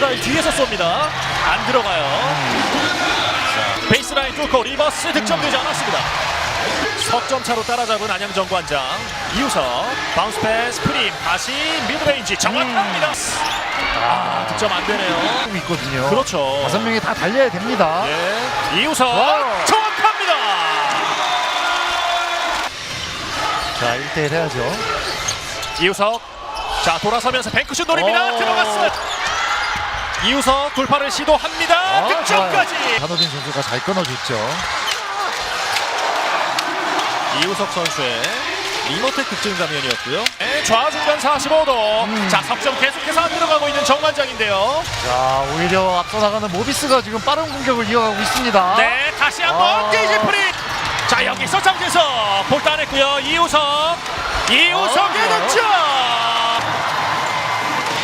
베이스라인 뒤에서 쏩니다. 안 들어가요. 자, 베이스라인 뚫고 리버스 득점되지 않았습니다. 석점 차로 따라잡은 안양 정관장 이우석 바운스 패스 프림 다시 미드레인지 정확합니다. 아 득점 안 되네요. 하고 있거든요. 그렇죠. 다섯 명이 다 달려야 됩니다. 예. 이우석 와우. 정확합니다. 자, 1대1 해야죠. 이우석 자 돌아서면서 뱅크슛 노립니다. 오. 들어갔습니다. 이우석 돌파를 시도합니다. 아, 득점까지. 한호빈 선수가 잘 끊어줬죠. 이우석 선수의 리모텍 득점 장면이었고요. 네, 좌중간 45도. 음. 자 석점 계속해서 안 들어가고 있는 정관장인데요. 자, 오히려 앞서 나가는 모비스가 지금 빠른 공격을 이어가고 있습니다. 네 다시 한번 아. 게이지 프리. 자 여기서 장재석 볼 따냈고요. 이우석 이우석의 아, 득점.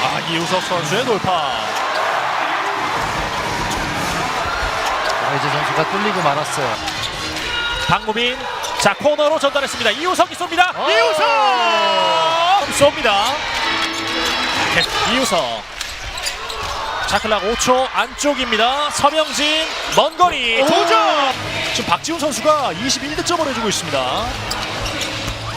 아 이우석 선수의 돌파. 자, 이제 선수가 뚫리고 말았어요. 박무빈 자 코너로 전달했습니다. 이우석이 쏩니다. 오! 이우석 쏩니다. 이우석 자클락 5초 안쪽입니다. 서명진 먼 거리 오! 도전. 지금 박지훈 선수가 21득점을 해주고 있습니다.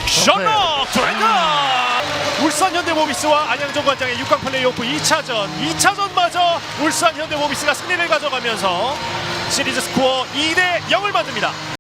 션록 드라이가 울산 현대모비스와 안양정관장의 6강 플레이오프 2차전 2차전마저 울산 현대모비스가 승리를 가져가면서 시리즈 스코어 2대 0을 만듭니다.